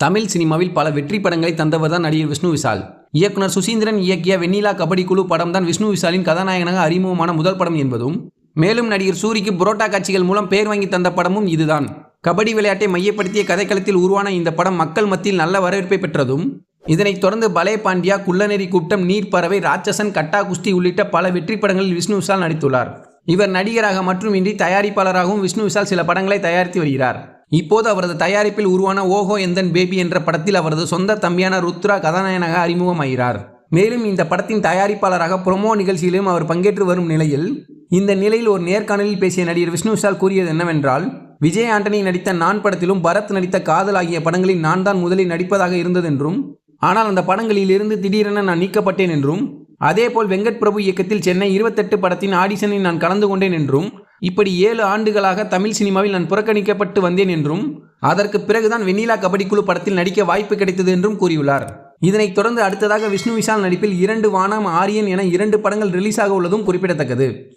தமிழ் சினிமாவில் பல வெற்றி படங்களை தந்தவர் தான் நடிகர் விஷ்ணு விஷால். இயக்குனர் சுசீந்திரன் இயக்கிய வெண்ணிலா கபடி குழு படம் தான் விஷ்ணு விஷாலின் கதாநாயகனாக அறிமுகமான முதல் படம் என்பதும் மேலும் நடிகர் சூரிக்கு புரோட்டா காட்சிகள் மூலம் பேர் வாங்கி தந்த படமும் இதுதான். கபடி விளையாட்டை மையப்படுத்திய கதைக்களத்தில் உருவான இந்த படம் மக்கள் மத்தியில் நல்ல வரவேற்பை பெற்றதும் இதனைத் தொடர்ந்து பலே பாண்டியா குள்ளநெறி கூட்டம் நீர் பறவை ராட்சசன் கட்டா குஸ்தி உள்ளிட்ட பல வெற்றி படங்களில் விஷ்ணு விஷால் நடித்துள்ளார். இவர் நடிகராக மட்டுமின்றி தயாரிப்பாளராகவும் விஷ்ணு விஷால் சில படங்களை தயாரித்து வருகிறார். இப்போது அவரது தயாரிப்பில் உருவான ஓஹோ எந்தன் பேபி என்ற படத்தில் அவரது சொந்த தம்பியான ருத்ரா கதாநாயகனாக அறிமுகமாகிறார். மேலும் இந்த படத்தின் தயாரிப்பாளராக ப்ரொமோ நிகழ்ச்சியிலும் அவர் பங்கேற்று வரும் நிலையில் இந்த நிலையில் ஒரு நேர்காணலில் பேசிய நடிகர் விஷ்ணு விஷால் கூறியது என்னவென்றால் விஜய் ஆண்டனி நடித்த நான் படத்திலும் பரத் நடித்த காதல் ஆகிய படங்களில் நான் தான் முதலில் நடிப்பதாக இருந்ததென்றும் ஆனால் அந்த படங்களில் இருந்து திடீரென நான் நீக்கப்பட்டேன் என்றும் அதேபோல் வெங்கட் பிரபு இயக்கத்தில் சென்னை இருபத்தெட்டு படத்தின் ஆடிஷனில் நான் கலந்து கொண்டேன் என்றும் இப்படி ஏழு ஆண்டுகளாக தமிழ் சினிமாவில் நான் புறக்கணிக்கப்பட்டு வந்தேன் என்றும் அதற்கு பிறகுதான் வெண்ணிலா கபடி குழு படத்தில் நடிக்க வாய்ப்பு கிடைத்தது என்றும் கூறியுள்ளார். இதனைத் தொடர்ந்து அடுத்ததாக விஷ்ணு விஷால் நடிப்பில் இரண்டு வானம் ஆரியன் என இரண்டு படங்கள் ரிலீஸ் ஆக உள்ளதும் குறிப்பிடத்தக்கது.